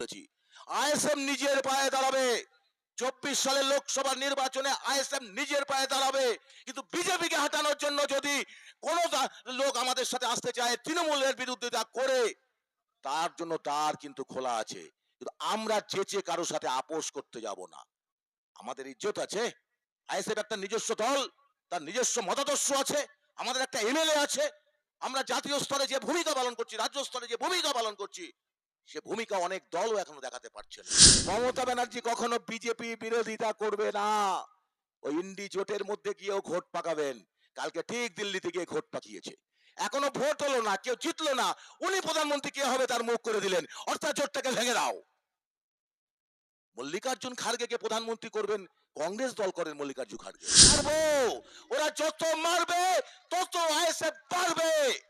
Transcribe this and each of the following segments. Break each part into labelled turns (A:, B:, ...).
A: বলেছি আইএসএম নিজের পায়ে দাঁড়াবে। চব্বিশ সালের লোকসভা নির্বাচনে আইএসএম নিজের পায়ে দাঁড়াবে। কিন্তু বিজেপিকে হাঁটানোর জন্য যদি কোনো লোক আমাদের সাথে আসতে চায়, তৃণমূলের বিরুদ্ধিতা করে, তার জন্য দ্বার কিন্তু খোলা আছে। কিন্তু আমরা চেচে কারও সাথে আপোষ করতে যাব না। আমাদের ইজ্জত আছে। আইএসএফ একটা নিজস্ব দল, তার নিজস্ব মতাদর্শ আছে, আমাদের একটা এমএলএ আছে। আমরা জাতীয় স্তরে যে ভূমিকা পালন করছি, রাজ্য স্তরে যে ভূমিকা পালন করছি সে ভূমিকা অনেক দলও এখনও দেখাতে পারছে না। মমতা ব্যানার্জি কখনো বিজেপি বিরোধিতা করবে না। ওই ইন্ডি জোটের মধ্যে গিয়েও ভোট পাকাবেন। কালকে ঠিক দিল্লিতে গিয়ে ভোট পাকিয়েছে। এখনও ভোট হলো না, কেউ জিতলো না। উনি প্রধানমন্ত্রী কে হবে তার মুখ করে দিলেন। অর্থাৎ জোটটাকে ভেঙে দাও। মল্লিকার্জুন খার্গেকে প্রধানমন্ত্রী করবেন? কংগ্রেস দল করেন মল্লিকার্জুন খার্গে। মারবো! ওরা যত মারবে, তত আইএসএফ পারবে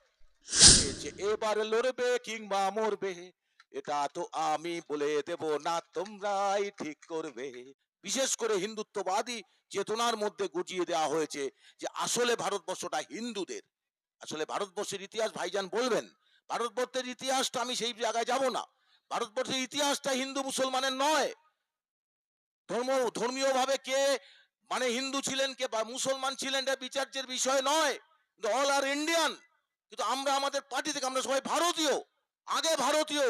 A: এবারে লড়বে কিংবা মরবে। এটা তো আমি বলে দেব না, তোমরাই ঠিক করবে। বিশেষ করে হিন্দুত্ববাদী চেতনার মধ্যে গুজিয়ে দেওয়া হয়েছে যে আসলে ভারতবর্ষটা হিন্দুদের। আসলে ভারতবর্ষের ইতিহাস ভাইজান বলবেন, ভারতবর্ষের ইতিহাসটা আমি সেই জায়গায় যাব না। ভারতবর্ষের ইতিহাসটা হিন্দু মুসলমানের নয়। ধর্ম ধর্মীয় ভাবে কে মানে হিন্দু ছিলেন কে বা মুসলমান ছিলেন এটা বিচার্যের বিষয় নয়। অল আর ইন্ডিয়ান, কিন্তু আমরা আমাদের পার্টি থেকে আমরা সবাই ভারতীয়, আগে ভারতীয়।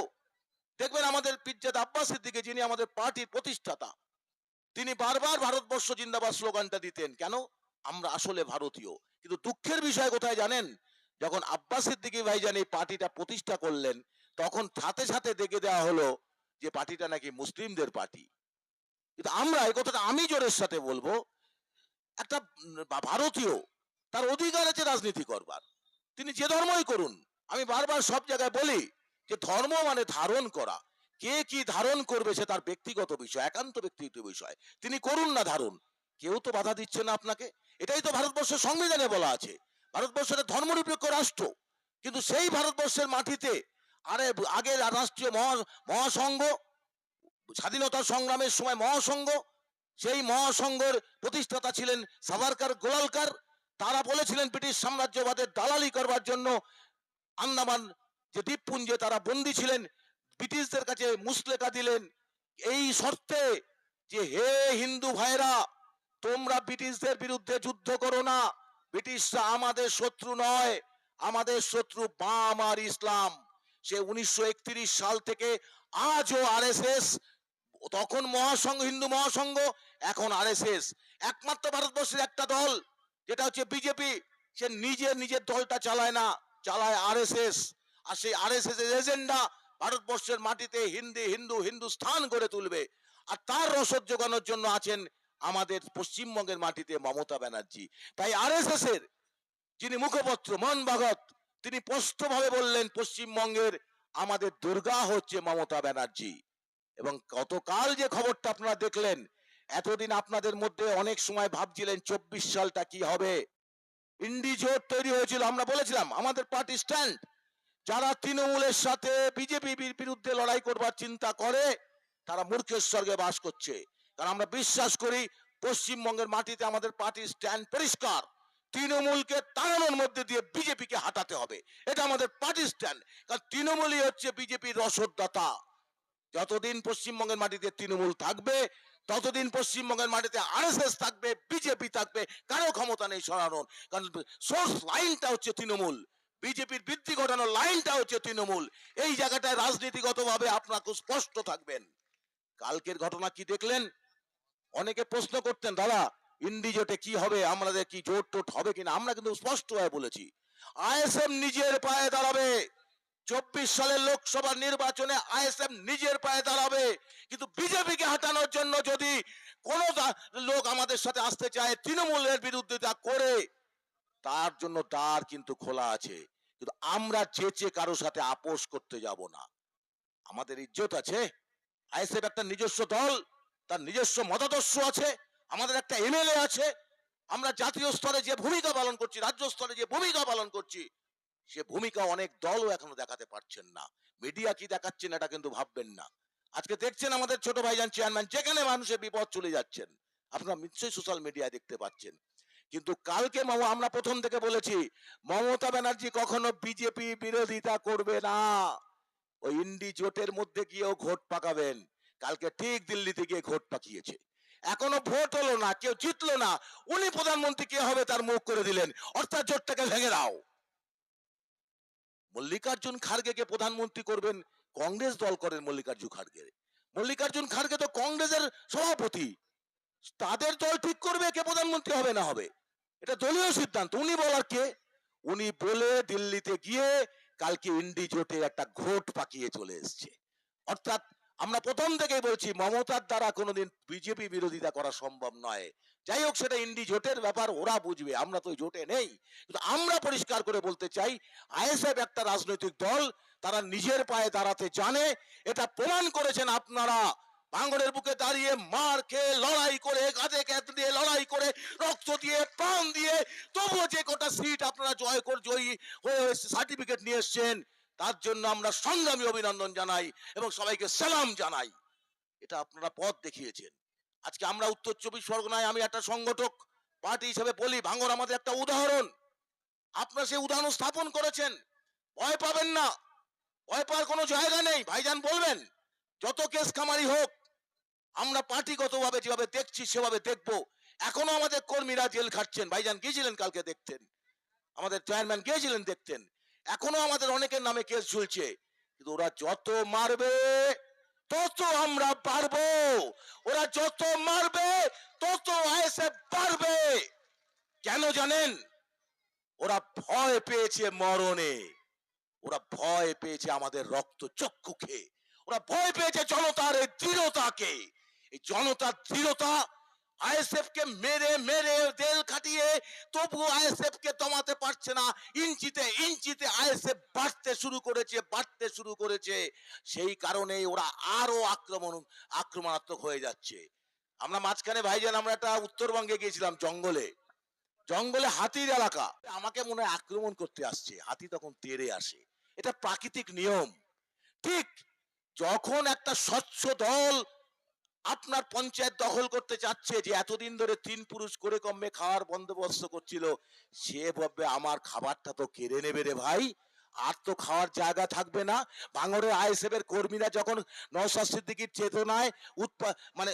A: দেখবেন আমাদের পিজ্জাদ আব্বাসের দিকে যিনি আমাদের পার্টির প্রতিষ্ঠাতা, তিনি বারবার ভারতবর্ষ জিন্দাবাদ স্লোগানটা দিতেন, কেন? আমরা আসলে ভারতীয়। কিন্তু দুঃখের বিষয় কোথায় জানেন? যখন আব্বাসের দিকে ভাইজান এই পার্টিটা প্রতিষ্ঠা করলেন, তখন সাথে সাথে দেখে দেওয়া হলো যে পার্টিটা নাকি মুসলিমদের পার্টি। কিন্তু আমরা এই কথাটা আমি জোরের সাথে বলব, একটা ভারতীয় তার অধিকার আছে রাজনীতি করবার। তিনি যে ধর্মই করুন, আমি বারবার সব জায়গায় বলি যে ধর্ম মানে ধারণ করা। কে কি ধারণ করবে সে তার ব্যক্তিগত বিষয়, একান্ত ব্যক্তিগত বিষয়। তিনি করুন না ধারণ। কেউ তো বাধা দিচ্ছে না আপনাকে। এটাই তো ভারতবর্ষের সংবিধানে বলা আছে। ভারতবর্ষের ধর্মনিরপেক্ষ রাষ্ট্র। কিন্তু সেই ভারতবর্ষের মাটিতে আরে আগে রাষ্ট্রীয় মহা, মহাসংঘ স্বাধীনতা সংগ্রামের সময় মহাসংঘ, সেই মহাসংঘের প্রতিষ্ঠাতা ছিলেন সাভারকার গোলালকার। তারা বলেছিলেন ব্রিটিশ সাম্রাজ্যবাদের দালালি করবার জন্য আন্দামান যে দ্বীপপুঞ্জে তারা বন্দী ছিলেন, ব্রিটিশদের কাছে মুসলেকা দিলেন, এই শর্তে যে, হে হিন্দু ভাইরা তোমরা ব্রিটিশদের বিরুদ্ধে যুদ্ধ করো না। ব্রিটিশরা আমাদের শত্রু নয়, আমাদের শত্রু বাম আর ইসলাম। সে উনিশশো একত্রিশ সাল থেকে আজও আরএসএস, তখন মহাসংঘ, হিন্দু মহাসংঘ, এখন আরএসএস। একমাত্র ভারতবর্ষের একটা দল, যেটা হচ্ছে বিজেপি, সে নিজে নিজের দলটা চালায় না, চালায় আরএসএস। আর সেই আরএসএস এর এজেন্ডা ভারতবর্ষের মাটিতে হিন্দি, হিন্দু, হিন্দুস্থান গড়ে তুলবে। আর তার রসদ যোগানোর জন্য আছেন আমাদের পশ্চিমবঙ্গের মাটিতে মমতা ব্যানার্জি। তাই আর এস এস এর যিনি মুখপত্র মন ভাগত তিনি স্পষ্টভাবে বললেন, পশ্চিমবঙ্গের আমাদের দুর্গা হচ্ছে মমতা ব্যানার্জি। এবং গতকাল যে খবরটা আপনারা দেখলেন, এতদিন আপনাদের মধ্যে অনেক সময় ভাবছিলেন, চব্বিশ সালটা কি হবে? ইন্ডিজোট তৈরি হয়েছিল, আমরা বলেছিলাম, আমাদের পার্টি স্ট্যান্ড যারা তৃণমূলের সাথে বিজেপির বিরুদ্ধে লড়াই করবার চিন্তা করে, তারা মূর্খের স্বর্গে বাস করছে। কারণ আমরা বিশ্বাস করি, পশ্চিমবঙ্গের মাটিতে আমাদের পার্টির স্ট্যান্ড পরিষ্কার। তৃণমূলকে তাড়ানোর মধ্যে দিয়ে বিজেপিকে হাঁটাতে হবে। এটা আমাদের পার্টি স্ট্যান্ড। কারণ তৃণমূলই হচ্ছে বিজেপির রসদদাতা। যতদিন পশ্চিমবঙ্গের মাটিতে তৃণমূল থাকবে, ততদিন পশ্চিমবঙ্গের মাটিতে আরএসএস থাকবে, বিজেপি থাকবে, কারও ক্ষমতা নেই সরানোর। কারণ সোর্স লাইনটা হচ্ছে তৃণমূল। বিজেপির বৃদ্ধি ঘটানোর লাইনটা হচ্ছে তৃণমূল। এই জায়গাটায় রাজনীতিগতভাবে আপনার খুব স্পষ্ট থাকবেন। কালকের ঘটনা কি দেখলেন? অনেকে প্রশ্ন করতেন, দাদা ইন্ডিজোটে কি হবে? আমাদের কি জোট টোট হবে কিনা? আমরা কিন্তু স্পষ্টভাবে বলেছি। আইএসএম নিজের পায়ে দাঁড়াবে। চব্বিশ সালের লোকসভা নির্বাচনে আইএসএম নিজের পায়ে দাঁড়াবে। কিন্তু বিজেপিকে হাঁটানোর জন্য যদি কোনো লোক আমাদের সাথে আসতে চায়, তৃণমূলের বিরুদ্ধে তা করে তার জন্য দ্বার কিন্তু খোলা আছে। কিন্তু আমরা চেচে কারও সাথে আপোষ করতে যাব না। আমাদের ইজ্জত আছে। আইএসএফ একটা নিজস্ব দল, তার নিজস্ব মতাদর্শ আছে, আমাদের একটা এমএলএ আছে। আমরা জাতীয় স্তরে যে ভূমিকা পালন করছি, রাজ্য স্তরে যে ভূমিকা পালন করছি, সে ভূমিকা অনেক দলও এখনও দেখাতে পারছেন না। মিডিয়া কি দেখাচ্ছেন এটা কিন্তু ভাববেন না। আজকে দেখছেন আমাদের ছোট ভাইজান চেয়ারম্যান, যেখানে মানুষের বিপদ চলে যাচ্ছেন। আপনারা নিশ্চয়ই সোশ্যাল মিডিয়ায় দেখতে পাচ্ছেন। কিন্তু কালকে আমরা প্রথম থেকে বলেছি, মমতা ব্যানার্জি কখনো বিজেপি বিরোধিতা করবে না। ওই ইন্ডি জোটের মধ্যে গিয়েও ঘোট পাকাবেন। কালকে ঠিক দিল্লিতে গিয়ে ঘোট পাকিয়েছে। এখনও ভোট হলো না, কেউ জিতলো না। উনি প্রধানমন্ত্রী কে হবে তার মুখ করে দিলেন। অর্থাৎ জোটটাকে ভেঙে দাও। মল্লিকার্জুন খার্গেকে প্রধানমন্ত্রী করবেন? কংগ্রেস দল করেন মল্লিকার্জুন খার্গে মল্লিকার্জুন খার্গে তো কংগ্রেসের সভাপতি। তাদের দল ঠিক করবে কে প্রধানমন্ত্রী হবে না হবে? এটা দলীয় সিদ্ধান্ত। উনি বলার কে? উনি বলে দিল্লিতে গিয়ে কালকে ইন্ডি জোটে একটা ঘোট পাকিয়ে চলে এসছে। অর্থাৎ আমরা প্রথম থেকেই বলছি, মমতার দ্বারা কোনোদিন বিজেপি বিরোধিতা করা সম্ভব নয়। যাই হোক, সেটা ইন্ডি জোটের ব্যাপার, ওরা বুঝবে, আমরা তো জোটে নেই। কিন্তু আমরা পরিষ্কার করে বলতে চাই, আইএসএফ একটা রাজনৈতিক দল, তারা নিজের পায়ে দাঁড়াতে জানে, এটা প্রমাণ করেছেন আপনারা। ভাঙড়ের বুকে দাঁড়িয়ে মার খেয়ে, লড়াই করে কাঁধে কাঁধ দিয়ে, লড়াই করে, রক্ত দিয়ে, প্রাণ দিয়ে, তবুও যে কটা সিট আপনারা জয় করে, জয়ী হয়ে সার্টিফিকেট নিয়ে এসছেন, তার জন্য আমরা সংগ্রামী অভিনন্দন জানাই এবং সবাইকে সালাম জানাই। এটা আপনারা পথ দেখিয়েছেন। আজকে আমরা উত্তর চব্বিশ পরগনায় আমি একটা সংগঠক, পার্টি হিসেবে বলি ভাঙর আমাদের একটা উদাহরণ। আপনারা সেই উদাহরণ স্থাপন করেছেন। ভয় পাবেন না। ভয় পাওয়ার কোনো জায়গা নেই। ভাইজান বলবেন, যত কেস কামারি হোক আমরা পার্টিগতভাবে যেভাবে দেখছি, সেভাবে দেখব। এখনও আমাদের কর্মীরা জেল খাটছেন। ভাইজান গিয়েছিলেন কালকে দেখতেন আমাদের চেয়ারম্যান গিয়েছিলেন দেখতেন এখনও আমাদের অনেকের নামে কেস ঝুলছে। কিন্তু ওরা যত মারবে, তত আমরা পারব ওরা যত মারবে, তত আইএসএফ পারবে কেন জানেন? ওরা ভয় পেয়েছে মরণে। ওরা ভয় পেয়েছে আমাদের রক্ত চক্ষু খেয়ে ওরা ভয় পেয়েছে জনতার এই দৃঢ়তাকে। এই জনতার দৃঢ়তা আইএসএফ কে মেরে মেরে, দেল খাটিয়ে তবুও আইএসএফ কে দমাতে পারছে না। ইঞ্চিতে ইঞ্চিতে আইএসএফ বাড়তে শুরু করেছে, বাড়তে শুরু করেছে। সেই কারণেই ওরা আরও আক্রমণ, আক্রমণাত্মক হয়ে যাচ্ছে। আমরা মাঝখানে ভাইজান, আমরা একটা উত্তরবঙ্গে গিয়েছিলাম জঙ্গলে। জঙ্গলে হাতির এলাকা। আমাকে মনে হয় আক্রমণ করতে আসছে। হাতি তখন তেড়ে আসে। এটা প্রাকৃতিক নিয়ম। ঠিক যখন একটা স্বচ্ছ দল আপনার পঞ্চায়েত দখল করতে চাচ্ছে যে এতদিন ধরে তিন পুরুষ করে কমে খাওয়ার বন্দোবস্ত করছিল, সে ভাববে আমার খাবারটা তো কেড়ে নেবে রে ভাই। আর তো খাওয়ার জায়গা থাকবে না। ভাঙড়ের আইএসএফ এর কর্মীরা যখন নওশাদ সিদ্দিকীর চেতনায় উৎপা মানে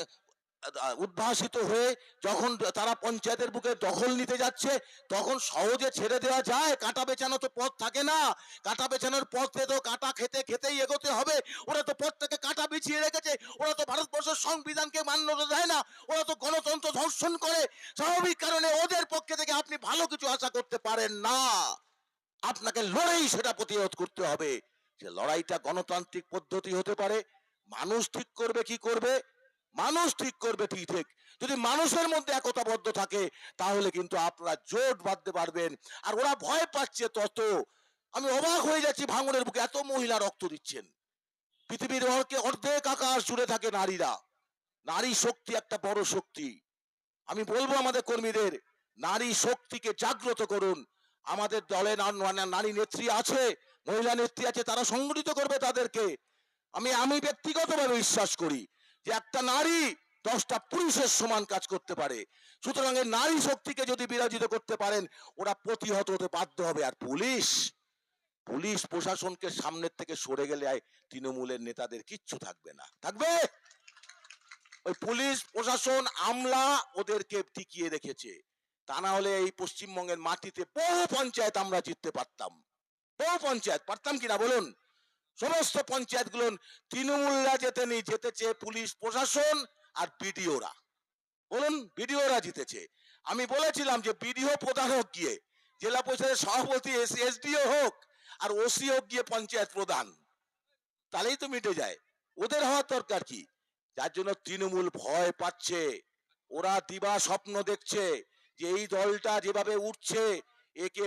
A: উদ্ভাসিত হয়ে যখন তারা পঞ্চায়েতের বুকে দখল নিতে যাচ্ছে, তখন সহজে ছেড়ে দেওয়া যায়। কাটা বেচানো তো পথ থাকে না। কাটা বেচানোর পথে তো কাটা খেতে খেতেই এগোতে হবে। ওরা তো পথটাকে কাটা বিছিয়ে রেখেছে। ওরা তো ভারতবর্ষের সংবিধানকে মান্যতা দেয় না। ওরা তো গণতন্ত্র ধর্ষণ করে। স্বাভাবিক কারণে ওদের পক্ষে থেকে আপনি ভালো কিছু আশা করতে পারেন না। আপনাকে লড়াই সেটা প্রতিরোধ করতে হবে। যে লড়াইটা গণতান্ত্রিক পদ্ধতি হতে পারে। মানুষ ঠিক করবে, কি করবে? মানুষ ঠিক করবে, ঠিক ঠিক। যদি মানুষের মধ্যে একতাবদ্ধ থাকে, তাহলে কিন্তু আপনারা জোট বাঁধতে পারবেন। আর ওরা ভয় পাচ্ছে তত। আমি অবাক হয়ে যাচ্ছি ভাঙনের বুকে, এত মহিলা রক্ত দিচ্ছেন। পৃথিবীর অর্ধেক আকাশ জুড়ে থাকে নারীরা। নারী শক্তি একটা বড় শক্তি। আমি বলব আমাদের কর্মীদের, নারী শক্তিকে জাগ্রত করুন। আমাদের দলে নারী নেত্রী আছে, মহিলা নেত্রী আছে, তারা সংগঠিত করবে তাদেরকে। আমি আমি ব্যক্তিগতভাবে বিশ্বাস করি যে একটা নারী দশটা পুরুষের সমান কাজ করতে পারে। সুতরাং এই নারী শক্তিকে যদি বিরাজিত করতে পারেন, ওরা প্রতিহত হতে বাধ্য হবে। আর পুলিশ পুলিশ প্রশাসনকে সামনের থেকে সরে গেলে তৃণমূলের নেতাদের কিচ্ছু থাকবে না। থাকবে? ওই পুলিশ, প্রশাসন, আমলা ওদেরকে টিকিয়ে রেখেছে। তা না হলে এই পশ্চিমবঙ্গের মাটিতে বহু পঞ্চায়েত আমরা জিততে পারতাম। বহু পঞ্চায়েত, পারতাম কিনা বলুন? সমস্ত পঞ্চায়েতগুলো তৃণমূলরা যেতেনি জিতেছে পুলিশ প্রশাসন আর বিডিওরা। বলুন, বিডিওরা জিতেছে। আমি বলেছিলাম যে বিডিও প্রধান হোক গিয়ে, জেলা পরিষদের সভাপতি এসডিও হোক আর ওসি হোক গিয়ে পঞ্চায়েত প্রধান, তাহলেই তো মিটে যায়। ওদের হওয়ার দরকার কি? যার জন্য তৃণমূল ভয় পাচ্ছে। ওরা দিবা স্বপ্ন দেখছে যে এই দলটা যেভাবে উঠছে, একে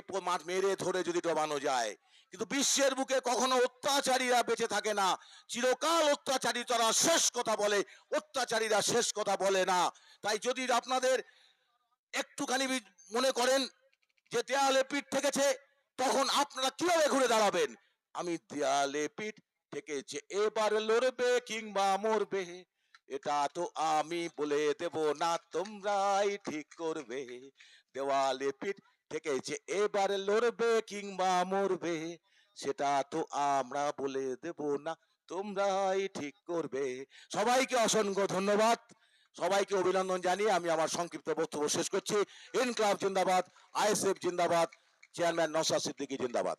A: মেরে ধরে যদি ডবানো যায়। কিন্তু বিশ্বের বুকে কখনো অত্যাচারীরা বেঁচে থাকে না। চিরকাল অত্যাচারী তারা শেষ কথা বলে, অত্যাচারীরা শেষ কথা বলে না। তাই যদি আপনাদের একটুখানি মনে করেন যে দেয়ালে পিঠ ঠেকেছে, তখন আপনারা কীভাবে ঘুরে দাঁড়াবেন? আমি দেয়ালে পিঠ ঠেকেছে, এবার লড়বে কিংবা মরবে, এটা তো আমি বলে দেব না, তোমরাই ঠিক করবে। দেওয়ালে পিঠ ঠেকেছে এবারে লড়বে কিংবা মরবে, সেটা তো আমরা বলে দেব না, তোমরাই ঠিক করবে। সবাইকে অসংখ্য ধন্যবাদ। সবাইকে অভিনন্দন জানিয়ে আমি আমার সংক্ষিপ্ত বক্তব্য শেষ করছি। ইনক্লাব জিন্দাবাদ, আইএসএফ জিন্দাবাদ, চেয়ারম্যান নসা সিদ্দিকী জিন্দাবাদ।